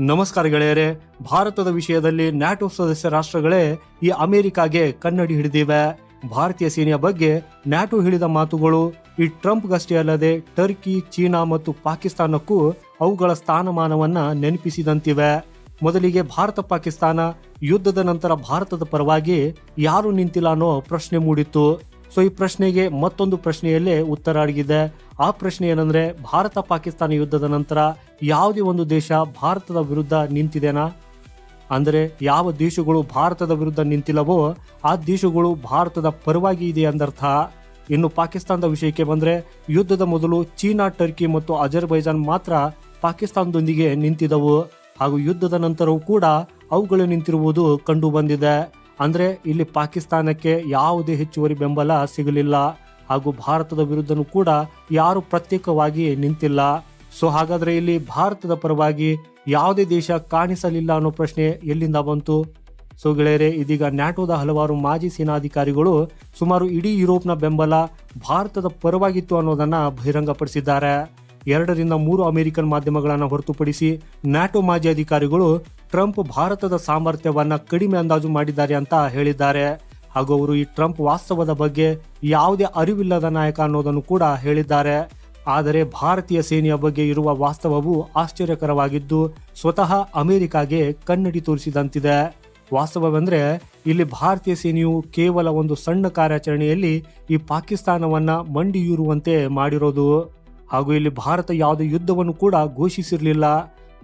ನಮಸ್ಕಾರ ಗೆಳೆಯರೆ, ಭಾರತದ ವಿಷಯದಲ್ಲಿ ನ್ಯಾಟೋ ಸದಸ್ಯ ರಾಷ್ಟ್ರಗಳೇ ಈ ಅಮೆರಿಕಾಗೆ ಕನ್ನಡಿ ಹಿಡಿದಿವೆ. ಭಾರತೀಯ ಸೇನೆಯ ಬಗ್ಗೆ ನ್ಯಾಟೋ ಹೇಳಿದ ಮಾತುಗಳು ಈ ಟ್ರಂಪ್ಗಷ್ಟೇ ಅಲ್ಲದೆ ಟರ್ಕಿ, ಚೀನಾ ಮತ್ತು ಪಾಕಿಸ್ತಾನಕ್ಕೂ ಅವುಗಳ ಸ್ಥಾನಮಾನವನ್ನ ನೆನಪಿಸಿದಂತಿವೆ. ಮೊದಲಿಗೆ ಭಾರತ, ಪಾಕಿಸ್ತಾನ ಯುದ್ಧದ ನಂತರ ಭಾರತದ ಪರವಾಗಿ ಯಾರು ನಿಂತಿಲ್ಲ ಅನ್ನೋ ಪ್ರಶ್ನೆ ಮೂಡಿತ್ತು. ಸೊ ಈ ಪ್ರಶ್ನೆಗೆ ಮತ್ತೊಂದು ಪ್ರಶ್ನೆಯಲ್ಲೇ ಉತ್ತರ ಅಡಗಿದೆ ಆ ಪ್ರಶ್ನೆ ಏನಂದ್ರೆ, ಭಾರತ ಪಾಕಿಸ್ತಾನ ಯುದ್ಧದ ನಂತರ ಯಾವುದೇ ಒಂದು ದೇಶ ಭಾರತದ ವಿರುದ್ಧ ನಿಂತಿದೆನಾ? ಅಂದರೆ ಯಾವ ದೇಶಗಳು ಭಾರತದ ವಿರುದ್ಧ ನಿಂತಿಲ್ಲವೋ ಆ ದೇಶಗಳು ಭಾರತದ ಪರವಾಗಿ ಇದೆ ಅಂದರ್ಥ. ಇನ್ನು ಪಾಕಿಸ್ತಾನದ ವಿಷಯಕ್ಕೆ ಬಂದ್ರೆ, ಯುದ್ಧದ ಮೊದಲು ಚೀನಾ, ಟರ್ಕಿ ಮತ್ತು ಅಜರ್ಬೈಜಾನ್ ಮಾತ್ರ ಪಾಕಿಸ್ತಾನದೊಂದಿಗೆ ನಿಂತಿದ್ದವು ಹಾಗೂ ಯುದ್ಧದ ನಂತರವೂ ಕೂಡ ಅವುಗಳು ನಿಂತಿರುವುದು ಕಂಡು ಬಂದಿದೆ. ಅಂದ್ರೆ ಇಲ್ಲಿ ಪಾಕಿಸ್ತಾನಕ್ಕೆ ಯಾವುದೇ ಹೆಚ್ಚುವರಿ ಬೆಂಬಲ ಸಿಗಲಿಲ್ಲ ಹಾಗೂ ಭಾರತದ ವಿರುದ್ಧನೂ ಕೂಡ ಯಾರು ಪ್ರತ್ಯೇಕವಾಗಿ ನಿಂತಿಲ್ಲ. ಸೊ ಹಾಗಾದ್ರೆ ಇಲ್ಲಿ ಭಾರತದ ಪರವಾಗಿ ಯಾವುದೇ ದೇಶ ಕಾಣಿಸಲಿಲ್ಲ ಅನ್ನೋ ಪ್ರಶ್ನೆ ಎಲ್ಲಿಂದ ಬಂತು? ಸೊ ಗೆಳೆಯರೆ, ಇದೀಗ ನ್ಯಾಟೋದ ಹಲವಾರು ಮಾಜಿ ಸೇನಾಧಿಕಾರಿಗಳು ಸುಮಾರು ಇಡೀ ಯುರೋಪ್ನ ಬೆಂಬಲ ಭಾರತದ ಪರವಾಗಿತ್ತು ಅನ್ನೋದನ್ನ ಬಹಿರಂಗಪಡಿಸಿದ್ದಾರೆ. ಎರಡರಿಂದ ಮೂರು ಅಮೆರಿಕನ್ ಮಾಧ್ಯಮಗಳನ್ನು ಹೊರತುಪಡಿಸಿ ನ್ಯಾಟೋ ಮಾಜಿ ಅಧಿಕಾರಿಗಳು ಟ್ರಂಪ್ ಭಾರತದ ಸಾಮರ್ಥ್ಯವನ್ನ ಕಡಿಮೆ ಅಂದಾಜು ಮಾಡಿದ್ದಾರೆ ಅಂತ ಹೇಳಿದ್ದಾರೆ. ಹಾಗೂ ಅವರು ಈ ಟ್ರಂಪ್ ವಾಸ್ತವದ ಬಗ್ಗೆ ಯಾವುದೇ ಅರಿವಿಲ್ಲದ ನಾಯಕ ಅನ್ನೋದನ್ನು ಕೂಡ ಹೇಳಿದ್ದಾರೆ. ಆದರೆ ಭಾರತೀಯ ಸೇನೆಯ ಬಗ್ಗೆ ಇರುವ ವಾಸ್ತವವು ಆಶ್ಚರ್ಯಕರವಾಗಿದ್ದು, ಸ್ವತಃ ಅಮೆರಿಕಾಗೆ ಕನ್ನಡಿ ತೋರಿಸಿದಂತಿದೆ. ವಾಸ್ತವವೆಂದರೆ, ಇಲ್ಲಿ ಭಾರತೀಯ ಸೇನೆಯು ಕೇವಲ ಒಂದು ಸಣ್ಣ ಕಾರ್ಯಾಚರಣೆಯಲ್ಲಿ ಈ ಪಾಕಿಸ್ತಾನವನ್ನ ಮಂಡಿಯೂರುವಂತೆ ಮಾಡಿರೋದು. ಹಾಗೂ ಇಲ್ಲಿ ಭಾರತ ಯಾವುದೇ ಯುದ್ಧವನ್ನು ಕೂಡ ಘೋಷಿಸಿರಲಿಲ್ಲ.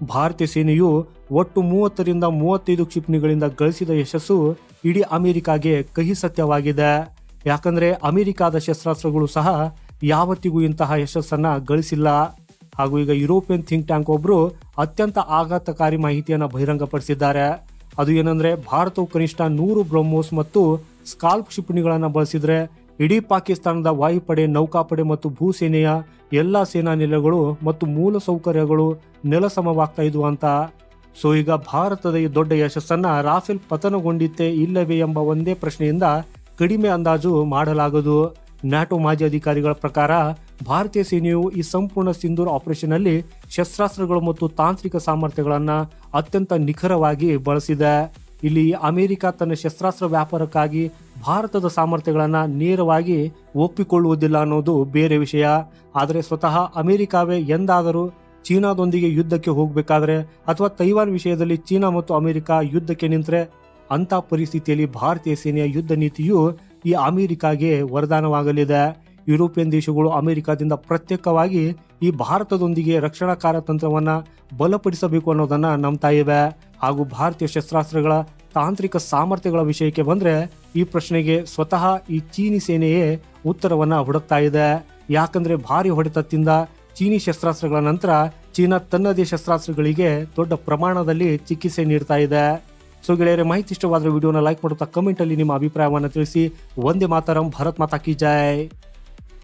ಭಾರತೀಯ ಸೇನೆಯು ಒಟ್ಟು ಮೂವತ್ತರಿಂದ ಮೂವತ್ತೈದು ಕ್ಷಿಪಣಿಗಳಿಂದ ಗಳಿಸಿದ ಯಶಸ್ಸು ಇಡೀ ಅಮೆರಿಕಾಗೆ ಕಹಿ ಸತ್ಯವಾಗಿದೆ. ಯಾಕಂದ್ರೆ ಅಮೆರಿಕಾದ ಶಸ್ತ್ರಾಸ್ತ್ರಗಳು ಸಹ ಯಾವತ್ತಿಗೂ ಇಂತಹ ಯಶಸ್ಸನ್ನ ಗಳಿಸಿಲ್ಲ. ಹಾಗೂ ಈಗ ಯುರೋಪಿಯನ್ ಥಿಂಕ್ ಟ್ಯಾಂಕ್ ಒಬ್ರು ಅತ್ಯಂತ ಆಘಾತಕಾರಿ ಮಾಹಿತಿಯನ್ನ ಬಹಿರಂಗಪಡಿಸಿದ್ದಾರೆ. ಅದು ಏನಂದ್ರೆ ಭಾರತವು ಕನಿಷ್ಠ ನೂರು ಬ್ರಹ್ಮೋಸ್ ಮತ್ತು ಸ್ಕಾಲ್ಪ್ ಕ್ಷಿಪಣಿಗಳನ್ನು ಬಳಸಿದ್ರೆ ಇಡೀ ಪಾಕಿಸ್ತಾನದ ವಾಯುಪಡೆ, ನೌಕಾಪಡೆ ಮತ್ತು ಭೂಸೇನೆಯ ಎಲ್ಲ ಸೇನಾ ನೆಲೆಗಳು ಮತ್ತು ಮೂಲ ಸೌಕರ್ಯಗಳು ನೆಲಸಮವಾಗ್ತಾ ಇದ್ವು ಅಂತ. ಸೊ, ಈಗ ಭಾರತದ ಈ ದೊಡ್ಡ ಯಶಸ್ಸನ್ನ ರಾಫೆಲ್ ಪತನಗೊಂಡಿತ್ತೆ ಇಲ್ಲವೇ ಎಂಬ ಒಂದೇ ಪ್ರಶ್ನೆಯಿಂದ ಕಡಿಮೆ ಅಂದಾಜು ಮಾಡಲಾಗದು. ನ್ಯಾಟೋ ಮಾಜಿ ಅಧಿಕಾರಿಗಳ ಪ್ರಕಾರ ಭಾರತೀಯ ಸೇನೆಯು ಈ ಸಂಪೂರ್ಣ ಸಿಂಧೂರ್ ಆಪರೇಷನ್ ಅಲ್ಲಿ ಶಸ್ತ್ರಾಸ್ತ್ರಗಳು ಮತ್ತು ತಾಂತ್ರಿಕ ಸಾಮರ್ಥ್ಯಗಳನ್ನ ಅತ್ಯಂತ ನಿಖರವಾಗಿ ಬಳಸಿದೆ. ಇಲ್ಲಿ ಅಮೆರಿಕ ತನ್ನ ಶಸ್ತ್ರಾಸ್ತ್ರ ವ್ಯಾಪಾರಕ್ಕಾಗಿ ಭಾರತದ ಸಾಮರ್ಥ್ಯಗಳನ್ನು ನೇರವಾಗಿ ಒಪ್ಪಿಕೊಳ್ಳುವುದಿಲ್ಲ ಅನ್ನೋದು ಬೇರೆ ವಿಷಯ. ಆದರೆ ಸ್ವತಃ ಅಮೆರಿಕಾವೇ ಎಂದಾದರೂ ಚೀನಾದೊಂದಿಗೆ ಯುದ್ಧಕ್ಕೆ ಹೋಗಬೇಕಾದ್ರೆ ಅಥವಾ ತೈವಾನ್ ವಿಷಯದಲ್ಲಿ ಚೀನಾ ಮತ್ತು ಅಮೆರಿಕ ಯುದ್ಧಕ್ಕೆ ನಿಂತರೆ ಅಂತ ಪರಿಸ್ಥಿತಿಯಲ್ಲಿ ಭಾರತೀಯ ಸೇನೆಯ ಯುದ್ಧ ನೀತಿಯು ಈ ಅಮೆರಿಕಾಗೆ ವರದಾನವಾಗಲಿದೆ. ಯುರೋಪಿಯನ್ ದೇಶಗಳು ಅಮೆರಿಕದಿಂದ ಪ್ರತ್ಯೇಕವಾಗಿ ಈ ಭಾರತದೊಂದಿಗೆ ರಕ್ಷಣಾ ಕಾರ್ಯತಂತ್ರವನ್ನು ಬಲಪಡಿಸಬೇಕು ಅನ್ನೋದನ್ನ ನಂಬ್ತಾ ಇವೆ. ಹಾಗೂ ಭಾರತೀಯ ಶಸ್ತ್ರಾಸ್ತ್ರಗಳ ತಾಂತ್ರಿಕ ಸಾಮರ್ಥ್ಯಗಳ ವಿಷಯಕ್ಕೆ ಬಂದ್ರೆ ಈ ಪ್ರಶ್ನೆಗೆ ಸ್ವತಃ ಈ ಚೀನಿ ಸೇನೆಯೇ ಉತ್ತರವನ್ನ ಹುಡುಕ್ತಾ ಇದೆ. ಯಾಕಂದ್ರೆ ಭಾರಿ ಹೊಡೆತದಿಂದ ಚೀನಿ ಶಸ್ತ್ರಾಸ್ತ್ರಗಳ ನಂತರ ಚೀನಾ ತನ್ನದೇ ಶಸ್ತ್ರಾಸ್ತ್ರಗಳಿಗೆ ದೊಡ್ಡ ಪ್ರಮಾಣದಲ್ಲಿ ಚಿಕಿತ್ಸೆ ನೀಡ್ತಾ ಇದೆ. ಸೊ ಗೆಳೆಯರೆ, ಮಾಹಿತಿ ವಿಡಿಯೋನ ಲೈಕ್ ಮಾಡುತ್ತಾ ಕಮೆಂಟ್ ಅಲ್ಲಿ ನಿಮ್ಮ ಅಭಿಪ್ರಾಯವನ್ನು ತಿಳಿಸಿ. ಒಂದೇ ಮಾತರಂ, ಭರತ್ ಮಾತಾ ಕಿ ಜೈ.